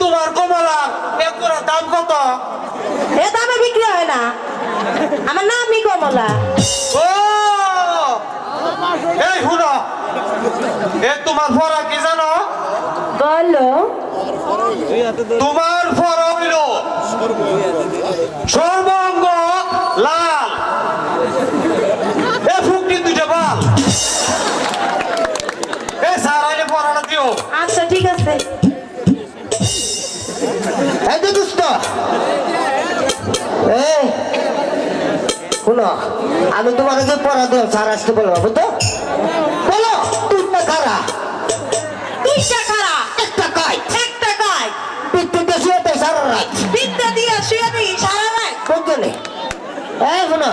তোমার কমলা করে দাম কত? এ দামে বিক্রি হয় না। আমার নামই কমলা। ও! এই শুনো এ তোমার ফরা কি জানো? বলো। তোমার ফরা হইল সর্বঙ্গ লাল। আছে এই যে দুষ্ট। এই শুনো আমি তোমার যে পড়া দিও স্যার আসতে বলব বুঝতো বলো তিনটা খারা একটা একটা কয়। সারা রাত। দিয়ে শুয়ে দিই সারা রাত। বুঝলি এই শোনো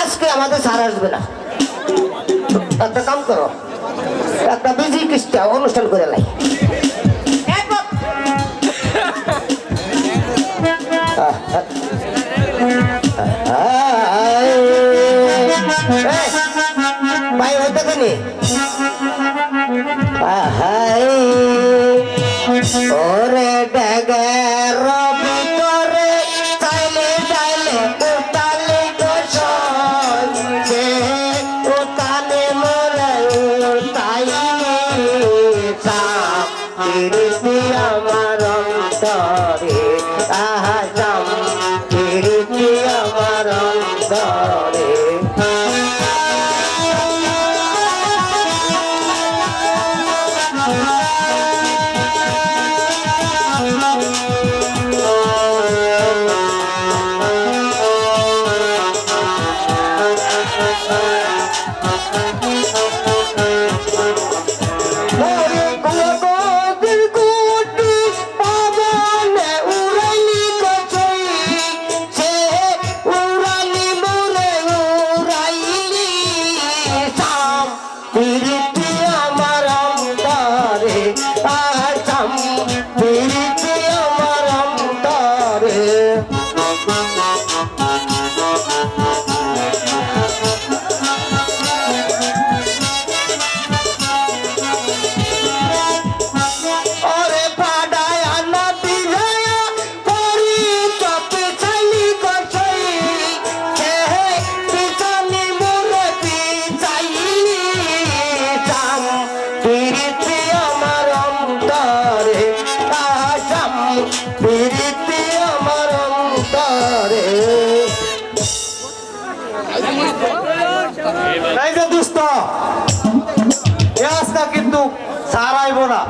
আজকে আমাদের স্যার আসবে না। একটা কাম করো। বিজি অনুষ্ঠান করে লাই। এই যে দুষ্ট এ আজকা কিন্তু স্যার আইব না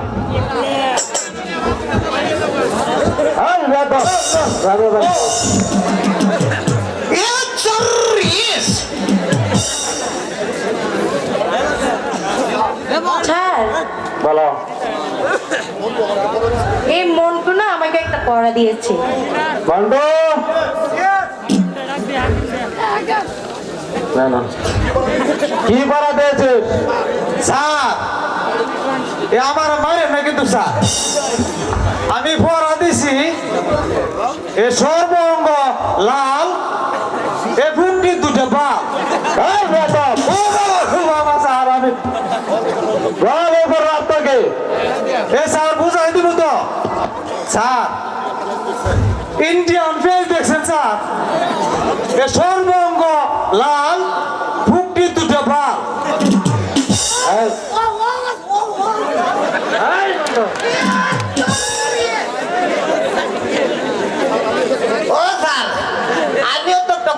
বলো। এই মনটু না আমাকে একটা পড়া দিয়েছে। বন্ধু কি পড়া দিয়েছিস স্যার, এ আমার মারে না কিন্তু, স্যার। আমি পড়া দিছি, এ সর্বঙ্গ লাল, এ ফুটি দুটো ইন্ডিয়ান ফেস দেখছেন, স্যার? সর্বঙ্গ লাল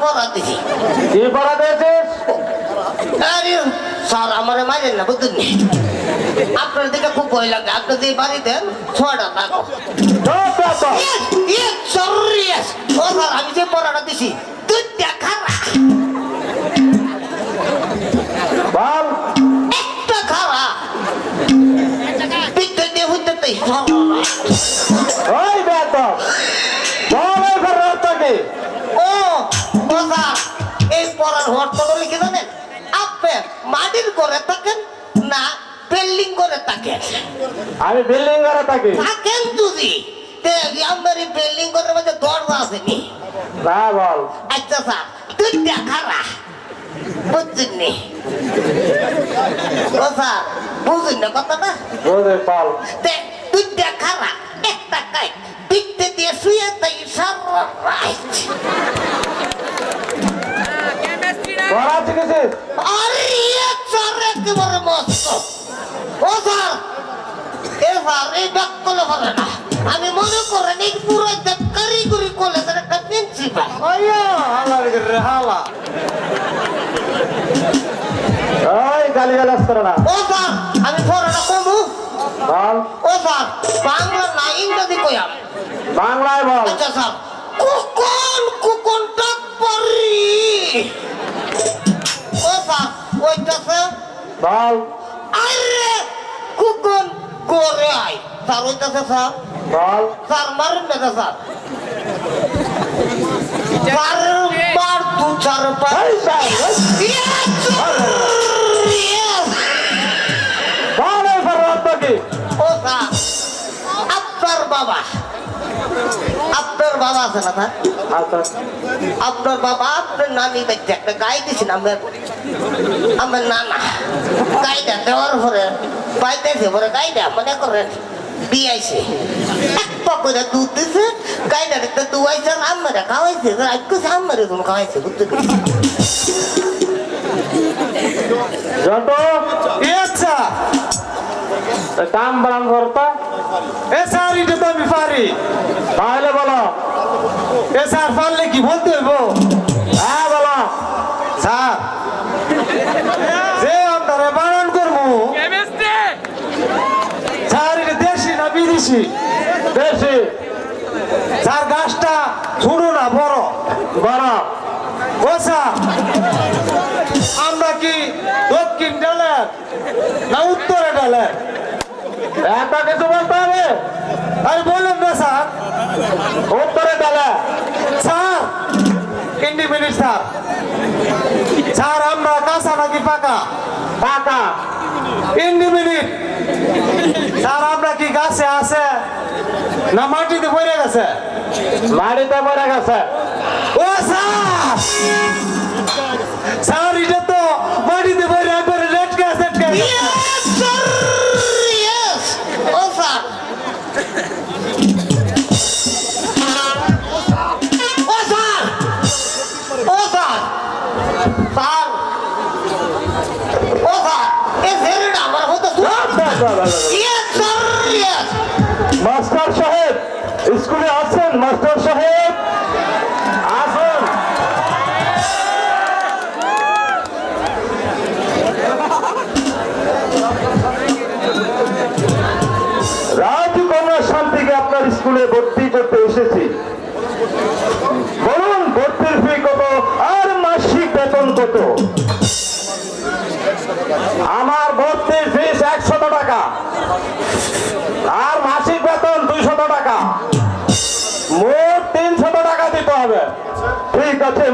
পড়া দিছি কি পড়া দিয়েছিস আরে স্যার আমার মারেন না বুঝলেন নি? আপনার দিকে খুব ভয় লাগে। আপনি দিয়ে বাড়ি দেন ছয়টা টাকা আমি যে পড়াটা দিছি দুইটা খারা একটা খারা পিঠে দিয়ে হইতে করে থাকেন না বিল্ডিং করে থাকেন। আমি বিল্ডিং করে থাকি। থাকেন যদি আমার এই বিল্ডিং করে মধ্যে দরজা আছে নি। না বল। আচ্ছা স্যার দুইটা খারা বুঝছেননি ও স্যার বুঝুন না কথাটা? বোঝে পাল তে দুইটা একটা কাই দুইটা দিয়ে শুয়ে তাই সারা একেবারে মস্ত? ও স্যার এ স্যার এই ডাক্তার পারে না। আমি মনে করেন এই পুরো একটা কারিগরি কলেজের একটা প্রিন্সিপাল। আইয়া হালা রে হালা ওই গালি গালাজ করে না। ও স্যার আমি পড়াটা কমু। বল। ও স্যার বাংলা না ইংরেজি কইয়াম বাংলায় বল। আচ্ছা স্যার কুকন কুকনটা পারি। ও স্যার ওইটাছে বল। আরে কুকন করে আই স্যার ওইটাছে স্যার? বল। স্যার মারেন না স্যার। স্যার মার দু চার পাঁচ। ও স্যার আপনার বাবা। আপনার বাবা আছে না স্যার? আচ্ছা আপনার বাবা আপনার নানি বাচ্চা একটা গাই দিয়েছেন আমার আমার নানা গাইটা দেওয়ার পরে পাইতেছে পরে গাইটা মনে করেন দিয়াইছে এক করে দুধ দিছে গাইটা একটা দুয়াইছে আর আমারে খাওয়াইছে আজকে আমারে তুমি খাওয়াইছে বুঝতে পেরেছি জন্টু? আচ্ছা। এই কাম বারাম করতো এ স্যার এটা তো আমি পারি। তাহলে বলো। এ স্যার পারলে কি বলতে হইব? হ্যাঁ বলো স্যার যে আপনারা বানান করব স্যার এটা দেশি না বিদেশি বেশি। স্যার গাছটা ছোট না, বড়। বড়। ও আমরা কি দক্ষিণ ডালের না উত্তরে ডালের বলতে হবে? বলুন না উত্তরে ডালে স্যার আমরা কাঁচা নাকি পাকা? তিনটি মিনিট। স্যার আমরা কি গাছে আছে? না মাটিতে পড়ে গেছে। মাটিতে পড়ে গেছে। ও স্যার!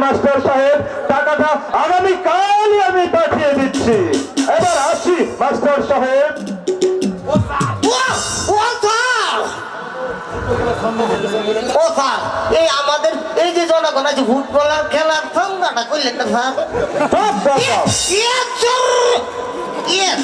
মাস্টার সাহেব টাকাটা আগামী কালই আমি পাঠিয়ে দিচ্ছি। এবার আসি মাস্টার সাহেব। ও ও স্যার এই আমাদের এই যে জনগণ আছে ফুটবলার খেলার সংজ্ঞাটা করলেন না স্যার? সব সব ইয়েস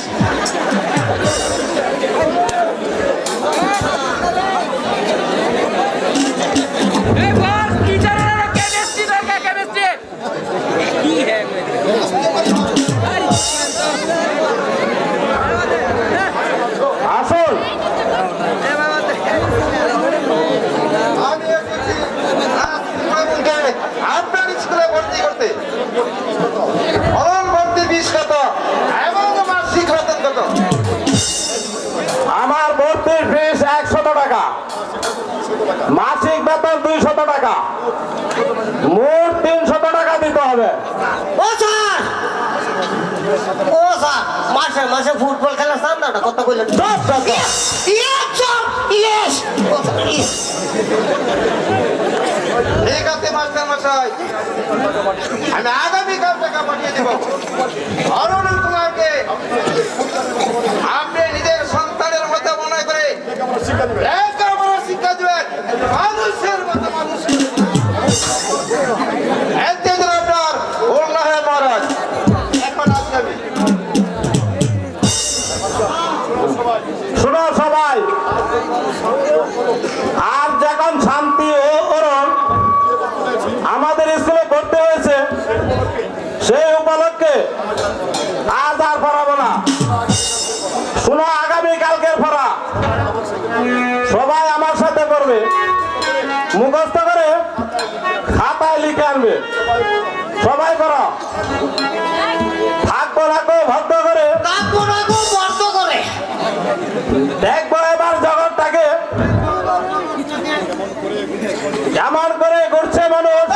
মাসিক বেতন দুইশত টাকা। মোট তিনশত টাকা দিতে হবে। ও স্যার! ও স্যার! মাসে মাসে ফুটবল খেলার সামনাটা কত কইলেন সব সব সব। ইয়েস স্যার ইয়েস ও স্যার ইয়েস ঠিক আছে মাস্টার মশাই। আমি আগামীকাল টাকা পাঠিয়ে দেব। অরুণ কুমারকে আপনি নিজের সন্তানের মতো মনে করে মানুষের আর যখন শান্তি করণ আমাদের স্কুলে পড়তে হয়েছে, সেই উপলক্ষে আজ আর পড়াবো না। শোনো আগামী কালকের সবাই আমার সাথে পড়বে মুখস্থ করে খাতায় লিখে আনবে। সবাই করো। থাকব রাখব ভদ্র করে। রাখো বন্ধ করে। দেখব এবার জগৎটাকে। এমন করে ঘুরছে মানুষ?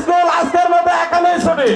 স্কুল আজকের মতো এখানেই ছুটি